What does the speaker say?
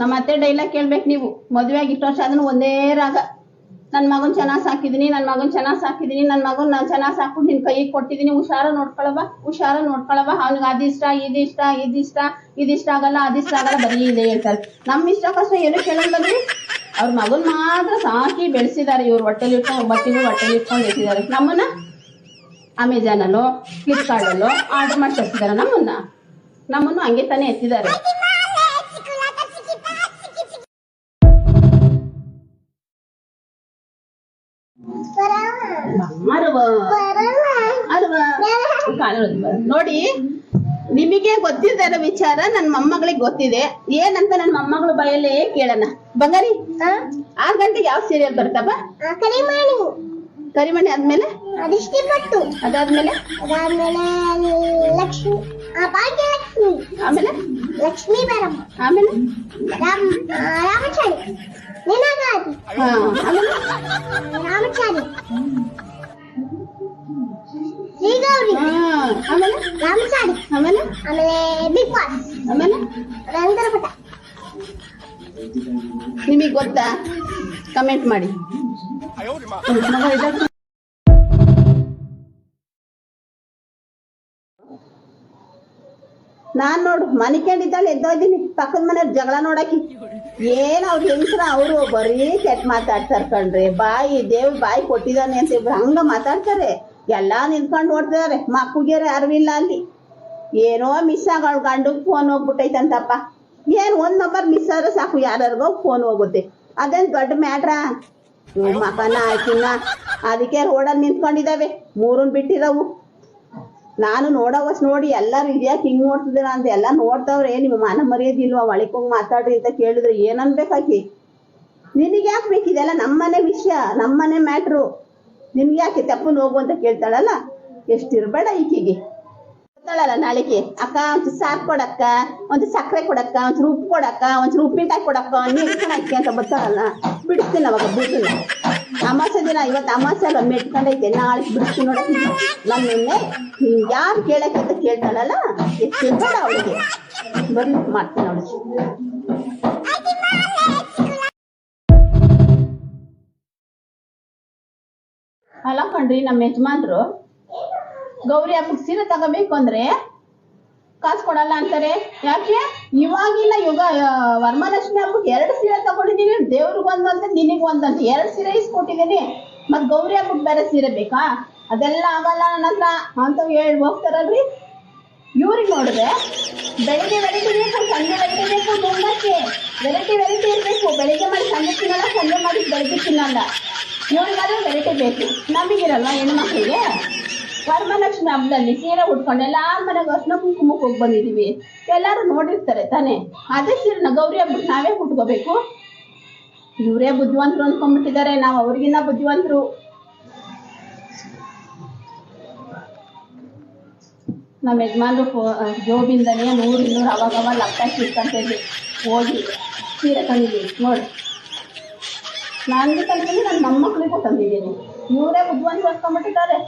ನಮ್ಮ ಅತ್ತೆ ಡೈಲಾಗ್ ಕೇಳ್ಬೇಕು ನೀವು. ಮದುವೆ ಆಗಿ ಇಷ್ಟು ವರ್ಷ, ಅದನ್ನು ಒಂದೇ ರಾಗ. ನನ್ನ ಮಗನ್ ಚೆನ್ನಾಗ್ ಸಾಕಿದೀನಿ ನನ್ನ ಮಗನ್ ಚೆನ್ನಾಗಿ ಸಾಕಿದೀನಿ ನನ್ನ ಮಗನ್ ನಾನು ಚೆನ್ನಾಗ್ ಸಾಕ್ಬಿಟ್ಟು ನಿನ್ ಕೈಗೆ ಕೊಟ್ಟಿದೀನಿ. ಹುಷಾರ ನೋಡ್ಕೊಳವ ಹುಷಾರ ನೋಡ್ಕೊಳವ ಅವ್ನಿಗೆ ಅದಿಷ್ಟ ಇದಿಷ್ಟ ಇದಿಷ್ಟ ಇದಿಷ್ಟ ಆಗಲ್ಲ ಅದಿಷ್ಟ ಆಗಲ್ಲ, ಬರೀ ಇದೆ ಹೇಳ್ತಾರೆ. ನಮ್ಮ ಇಷ್ಟ ಕಷ್ಟ ಏನು ಕೇಳಲ್ಲ ಅವ್ರ ಮಗನ್ ಮಾತ್ರ ಸಾಕಿ ಬೆಳೆಸಿದ್ದಾರೆ ಇವ್ರು. ಹೊಟ್ಟೆಲಿ ಇಟ್ಕೊಂಡು ತಿಂಗಳು ಹೊಟ್ಟೆಲಿ ಇಟ್ಕೊಂಡು ಎತ್ತಿದ್ದಾರೆ. ನಮ್ಮನ್ನ ಅಮೆಜಾನಲ್ಲೋ ಫ್ಲಿಪ್ಕಾರ್ಟಲ್ಲೋ ಆರ್ಡರ್ ಮಾಡಿ ತರಿಸಿದ್ದಾರೆ ನಮ್ಮನ್ನ. ನಮ್ಮನ್ನು ಹಂಗೆ ತಾನೇ ಎತ್ತಿದ್ದಾರೆ. ನೋಡಿ ನಿಮಗೆ ಗೊತ್ತಿದ್ದಾರೆ ವಿಚಾರ ನನ್ ಮೊಮ್ಮಗಳಿಗೆ ಗೊತ್ತಿದೆ. ಏನಂತ ನನ್ ಮೊಮ್ಮಗಳ ಬಾಯಲ್ಲಿ ಕೇಳೋಣ. ಬಂಗಾರಿ ಆರ್ ಗಂಟೆಗೆ ಯಾವ ಸೀರಿಯಲ್ ಬರ್ತಪ್ಪ ಕರಿಮಾಣಿ. ಕರಿಮಣಿ ಆದ್ಮೇಲೆ? ಅದಾದ್ಮೇಲೆ? ಅದಾದ್ಮೇಲೆ ಲಕ್ಷ್ಮಿ ಆಮೇಲೆ ಲಕ್ಷ್ಮೀ ಬರಮ್ಮ ಆಮೇಲೆ ರಾಮ್ ಆ, ರಾಮಚಾರಿ ನಿನಗಾದಿ ಹಾ ಆಮೇಲೆ ರಾಮಚಾರಿ ಶ್ರೀಗೌರಿ ಹಾ ಆಮೇಲೆ ರಾಮಚಾರಿ ಆಮೇಲೆ ಆಮೇಲೆ ಬಿಗ್ ಬಾಸ್ ಆಮೇಲೆ ರಂಗರ ಪಟ ನಿಮಗೆ ಗೊತ್ತಾ ಕಮೆಂಟ್ ಮಾಡಿ ನಾನ್ ನೋಡು ಮನಿಕೊಂಡಿದ್ದಾಳೆ ಎದ್ದೋದಿನಿ ಪಕ್ಕದ ಮನೆ ಜಗಳ ನೋಡಕಿ ಏನ್ ಅವ್ರು ಹೆಂಗ್ಸ್ರ, ಅವರು ಬರೀ ಕೆಟ್ಟ ಮಾತಾಡ್ತಾರ ಕಣ್ರಿ. ಬಾಯಿ ದೇವ್ ಬಾಯಿ ಕೊಟ್ಟಿದ್ದಾನೆ ಅಂತ ಹಂಗ ಮಾತಾಡ್ತಾರೆ. ಎಲ್ಲಾ ನಿಂತ್ಕೊಂಡು ನೋಡ್ತಿದಾರೆ. ಮಕ್ಕಳಿಗೆ ಅರಿವಿಲ್ಲ ಅಲ್ಲಿ. ಏನೋ ಮಿಸ್ ಆಗೋಳ್ ಗಂಡಗ್ ಫೋನ್ ಹೋಗ್ಬಿಟ್ಟೈತಂತಪ್ಪ. ಏನ್ ಒಂದ್ ನಂಬರ್ ಮಿಸ್ ಆದ್ರೆ ಸಾಕು, ಯಾರ್ಯಾರಿಗೋ ಫೋನ್ ಹೋಗುತ್ತೆ. ಅದೇನ್ ದೊಡ್ಡ ಮ್ಯಾಟ್ರಾ ಮಕನ ಆಕಿನ್ನ ಅದಕ್ಕೆ ರೋಡಲ್ಲಿ ನಿಂತ್ಕೊಂಡಿದ್ದಾವೆ. ಮೂರನ್ ಬಿಟ್ಟಿರವು ನಾನು ನೋಡೋವಷ್ಟು ನೋಡಿ ಎಲ್ಲಾರು ಇದ್ಯಾಕೆ ಹಿಂಗ್ ನೋಡ್ತಿದ್ದೀರಾ ಅಂತ ಎಲ್ಲ ನೋಡ್ತಾವ್ರೆ, ನಿಮ್ಮ ಮಾನ ಮರ್ಯಾದಿಲ್ವಾ ಒಳಕ್ ಹೋಗಿ ಮಾತಾಡ್ರಿ ಅಂತ ಕೇಳಿದ್ರೆ ಏನನ್ಬೇಕಾಕಿ? ನಿನಗೆ ಯಾಕೆ ಬೇಕಿದೆಲ್ಲ ನಮ್ಮನೆ ವಿಷಯ, ನಮ್ಮನೆ ಮ್ಯಾಟ್ರು. ನಿನ್ಗೆ ಯಾಕೆ ತಪ್ಪು ಹೋಗು ಅಂತ ಕೇಳ್ತಾಳಲ್ಲ? ಎಷ್ಟಿರ್ಬೇಡ ಈಕಿಗೆ. ಗೊತ್ತಾಳಲ್ಲ ನಾಳೆಗೆ? ಅಕ್ಕ ಒಂದು ಸಾರ್ ಕೊಡಕ್ಕ ಒಂದು ಸಕ್ಕರೆ ಕೊಡಕ್ಕ, ಒಂಚೂರು ಉಪ್ಪು ಕೊಡಕ್ಕ, ಒಂಚೂರು ಉಪ್ಪಿನಕಾಯಿ ಕೊಡಕ್ಕ ನೀರು ಹಾಕಿ ಅಂತ ಬರ್ತಾಳಲ್ಲ ಬಿಡ್ತೀನಿ ಅವಾಗ, ಬಿಡ್ತೀನಿ. ಅಮಾಸೆ ದಿನ ಇವತ್ತು ಅಮಾಸೆ ಅಲ್ಲ ಮೆಟ್ಕೊಂಡೈತೆ ನಾಳೆ ಬಿಡಿಸ್ತೀನಿ ನೋಡಕ್ಕೆ ನಾನು ನಿನ್ನೆ ಯಾರು ಕೇಳಕ್ಕೆ ಅಂತ ಕೇಳ್ತಾಳಲ್ಲ ಎಷ್ಟಿರ್ಬೇಡ ಅವಳಿಗೆ. ಬರ್ಲಿ, ಮಾಡ್ತೀನಿ ಅವಳಿಗೆ ಅಲ್ಲ ಕಣ್ರಿ, ನಮ್ಮ ಯಜಮಾನ್ರು ಗೌರಿ ಹಬ್ಬಕ್ಕೆ ಸೀರೆ ತಗೋಬೇಕು ಅಂದ್ರೆ ಕಾಸು ಕೊಡಲ್ಲ ಅಂತಾರೆ. ಯಾಕೆ? ಇವಾಗಿನ ಯುಗ ವರ್ಮಲಕ್ಷ್ಮಿ ಹಬ್ಬಕ್ಕೆ ಎರಡು ಸೀರೆ ತಗೊಂಡಿದೀನಿ ದೇವ್ರಿಗೆ ಒಂದಂತೆ ನಿನಗೆ ಒಂದಂತೆ ಎರಡು ಸೀರೆ ಇಸ್ಕೊಟ್ಟಿದ್ದೀನಿ ಮತ್ತೆ ಗೌರಿ ಹಬ್ಬಕ್ಕೆ ಬೇರೆ ಸೀರೆ ಬೇಕಾ? ಅದೆಲ್ಲ ಆಗಲ್ಲ ನನ್ನ ಹತ್ರ ಅಂತ ಹೇಳಿ ಹೋಗ್ತಾರಲ್ರಿ. ಇವ್ರಿಗೆ ನೋಡಿದ್ರೆ, ಬೆಳಿಗ್ಗೆ ವೆರೈಟಿ ಬೇಕು, ಸಂಜೆ ವೆರೈಟಿ ಬೇಕು, ಮುಂದಕ್ಕೆ ವೆರೈಟಿ ವೆರೈಟಿ ಇರಬೇಕು. ಬೆಳಿಗ್ಗೆ ಮಾಡಿ ಸಂಜೆ ತಿನ್ನಲ್ಲ, ಸಂಜೆ ಮಾಡಿ ಬೆಳಿಗ್ಗೆ ತಿನ್ನಲ್ಲ. ಇವ್ರಿಗಾದ್ರೆ ವೆರೈಟಿ ಬೇಕು. ನಂಬಿದಿರಲ್ಲ ಹೆಣ್ಣು ಮಕ್ಕಳಿಗೆ ವರಮಹಾಲಕ್ಷ್ಮಿ ಹಬ್ಬದಲ್ಲಿ ಸೀರೆ ಉಟ್ಕೊಂಡು ಎಲ್ಲಾರ ಮನೆಗೆ ಅರ್ಶನ ಕುಂಕುಮಕ್ಕೆ ಹೋಗಿ ಬಂದಿದೀವಿ ಎಲ್ಲರೂ ನೋಡಿರ್ತಾರೆ ತಾನೇ. ಅದೇ ಸೀರೆನ ಗೌರಿ ಹಬ್ಬಕ್ಕೆ ನಾವೇ ಉಟ್ಕೋಬೇಕು. ಇವರೇ ಬುದ್ಧಿವಂತರು ಅನ್ಕೊಂಡ್ಬಿಟ್ಟಿದ್ದಾರೆ. ನಾವು ಅವ್ರಿಗಿನ್ನ ಬುದ್ಧಿವಂತರು. ನಮ್ಮ ಯಜಮಾನ್ರು ಜೋಬಿಂದನೇ ನೂರು ಇನ್ನೂರು ಅವಾಗ ಅವಾಗ ಲಕ್ಕಾಕಿ ಹೇಳಿ ಹೋಗಿ ಸೀರೆ ತಂದಿದ್ದೀವಿ ನೋಡಿ. ನನಗೆ ತಂದಿದ್ದೀನಿ ನನ್ನ ಮೊಮ್ಮಕ್ಕಳಿಗೂ ತಂದಿದ್ದೀನಿ. ಇವರೇ ಬುದ್ಧಿವಂತ ಅನ್ಕೊಂಡ್ಬಿಟ್ಟಿದ್ದಾರೆ.